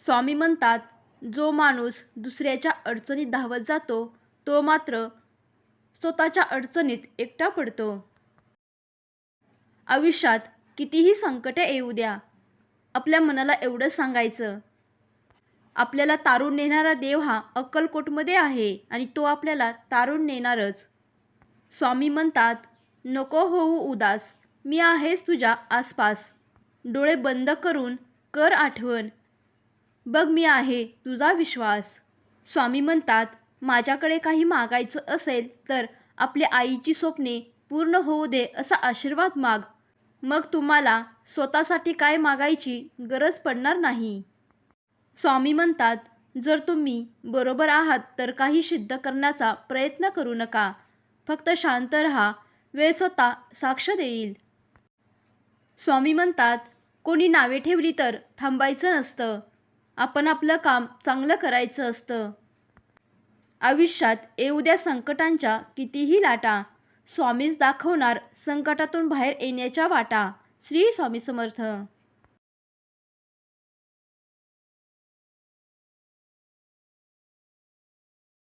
स्वामी म्हणतात जो माणूस दुसऱ्याच्या अडचणीत धावत जातो तो मात्र स्वतःच्या अडचणीत एकटा पडतो. आयुष्यात कितीही संकटे येऊ द्या आपल्या मनाला एवढं सांगायचं. आपल्याला तारून नेणारा देव हा अक्कलकोटमध्ये आहे आणि तो आपल्याला तारून नेणारच. स्वामी म्हणतात नको होऊ उदास मी आहेच तुझ्या आसपास. डोळे बंद करून कर आठवण बघ मी आहे तुझा विश्वास. स्वामी म्हणतात माझ्याकडे काही मागायचं असेल तर आपल्या आईची स्वप्ने पूर्ण होऊ दे असा आशीर्वाद माग. मग तुम्हाला स्वतःसाठी काय मागायची गरज पडणार नाही. स्वामी म्हणतात जर तुम्ही बरोबर आहात तर काही सिद्ध करण्याचा प्रयत्न करू नका. फक्त शांत राहा वेळ स्वतः साक्ष देईल. स्वामी म्हणतात कोणी नावे ठेवली तर थांबायचं नसतं. आपण आपलं काम चांगलं करायचं असतं. आयुष्यात येऊ द्या संकटांच्या कितीही लाटा स्वामीच दाखवणार संकटातून बाहेर येण्याच्या वाटा. श्री स्वामी समर्थ.